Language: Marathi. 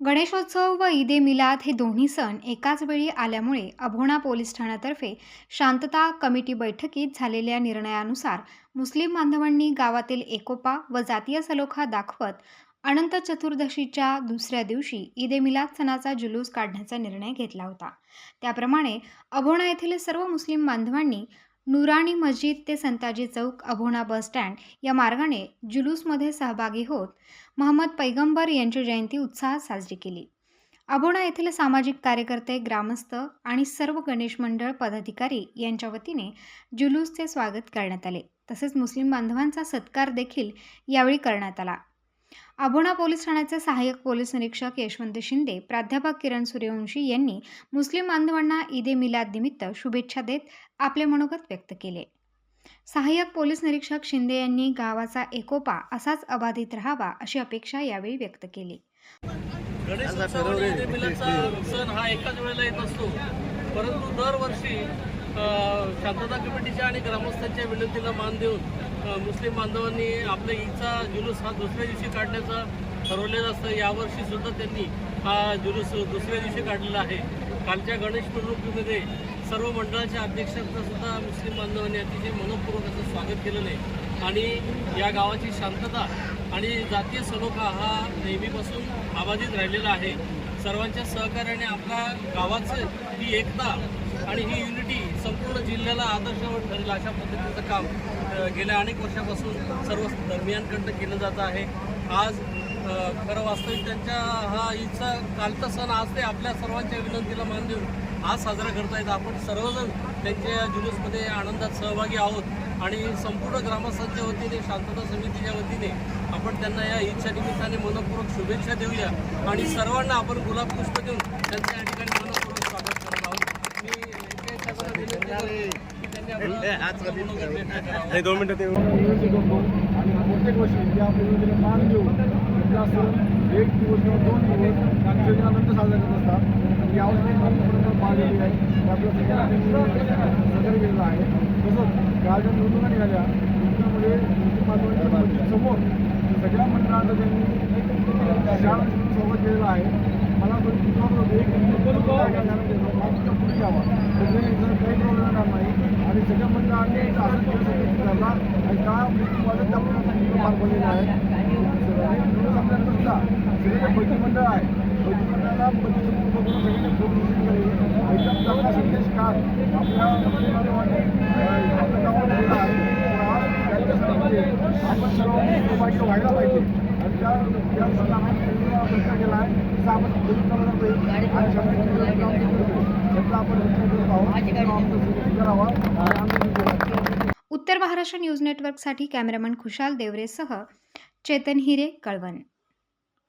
गणेशोत्सव व ईद ए मिलाद हे दोन्ही सण एकाच वेळी आल्यामुळे अभोणा पोलीस ठाण्यातर्फे शांतता कमिटी बैठकीत झालेल्या निर्णयानुसार मुस्लिम बांधवांनी गावातील एकोपा व जातीय सलोखा दाखवत अनंत चतुर्दशीच्या दुसऱ्या दिवशी ईद ए मिलाद सणाचा जुलूस काढण्याचा निर्णय घेतला होता. त्याप्रमाणे अभोणा येथील सर्व मुस्लिम बांधवांनी नुराणी मस्जिद ते संताजी चौक अभोणा बस स्टँड या मार्गाने जुलूसमध्ये सहभागी होत महम्मद पैगंबर यांची जयंती उत्साहात साजरी केली. अभोणा येथील सामाजिक कार्यकर्ते ग्रामस्थ आणि सर्व गणेश मंडळ पदाधिकारी यांच्या वतीने जुलूसचे स्वागत करण्यात आले. तसेच मुस्लिम बांधवांचा सत्कार देखील यावेळी करण्यात आला. अभोणा पोलीस ठाण्याचे सहाय्यक पोलीस निरीक्षक यशवंत शिंदे प्राध्यापक किरण सूर्यवंशी यांनी मुस्लिम बांधवांना ईद ए मिलाद निमित्त शुभेच्छा देत आपले मनोगत व्यक्त केले. सहाय्यक पोलीस निरीक्षक शिंदे यांनी गावाचा एकोपा असाच अबाधित राहावा अशी अपेक्षा यावेळी व्यक्त केली. सण हा एकाच वेळेला येत असतो. परंतु दरवर्षी शांतता कमिटीच्या आणि ग्रामस्थांच्या विनंतीला मान देऊन मुस्लिम बांधवांनी आपल्या ईदचा जुलूस हा दुसऱ्या दिवशी काढण्याचं ठरवलेलं असतं. यावर्षी सुद्धा त्यांनी हा जुलूस दुसऱ्या दिवशी काढलेला आहे. कालच्या गणेश मिरवणुकीमध्ये सर्व मंडळाच्या अध्यक्षांचं सुद्धा मुस्लिम बांधवांनी अतिशय मनपूर्वक असं स्वागत केलेलं आहे. आणि या गावाची शांतता आणि जातीय सलोखा हा नेहमीपासून अबाधित राहिलेला आहे. सर्वांच्या सहकार्याने आपल्या गावाचं ही एकता आणि ही युनिटी संपूर्ण जिल्ह्याला आदर्शवत ठरेल अशा पद्धतीचं काम गेल्या अनेक वर्षापासून सर्व धर्मियांकडनं केलं जात आहे. आज खरं वास्तविक त्यांच्या हा ईदचा कालचा सण आज ते आपल्या सर्वांच्या विनंतीला मान देऊन आज साजरा करतायत. आपण सर्वजण त्यांच्या या जुलूसमध्ये आनंदात सहभागी आहोत आणि संपूर्ण ग्रामस्थांच्या वतीने शांतता समितीच्या वतीने आपण त्यांना या ईदच्या निमित्ताने मनपूर्वक शुभेच्छा देऊया. आणि सर्वांना आपण गुलाब पुष्प देऊन त्यांच्या ठिकाणी मनपूर्वक स्वागत करत आहोत मी व्यंकय्या साहेबांना विनंती करतो की त्यांनी आपलं मनोगत व्यक्त करावं नाही दोन मिनिटं ते आणि प्रत्येक वर्षी जे आपण योजनेला मान देऊ एक दिवस किंवा दोन दिवस विसर्जनानंतर साजरा करत असतात आणि यावर्षी आतापर्यंत आहे ते आपल्या सगळ्यांना आहे तसंच काल ज्या निवडणुका निघाल्या त्याच्यामध्ये मुस्लिम बांधवांच्या सगळ्या मंडळांचा त्यांनी शाळा सोबत केलेला आहे मला थोडी नाही असं आणि का? मृत्यूवादक आपल्याला पार पडलेलं आहे. आपल्याला सुद्धा सगळे बैठक मंडळ आहे. बैठक मंडळाला बघून सगळ्यांनी एकदम चांगला संदेश काळ आपल्या मुस्लिमांनी आपल्या गावात दिलेला आहे. आज आपण सर्वांनी सहभागी व्हायला पाहिजे. आणि त्या त्या सणामध्ये केला आहे. तसा आपण आणि उत्तर महाराष्ट्र न्यूज नेटवर्कसाठी कॅमेरामन खुशाल देवरेसह चेतन हिरे कळवण.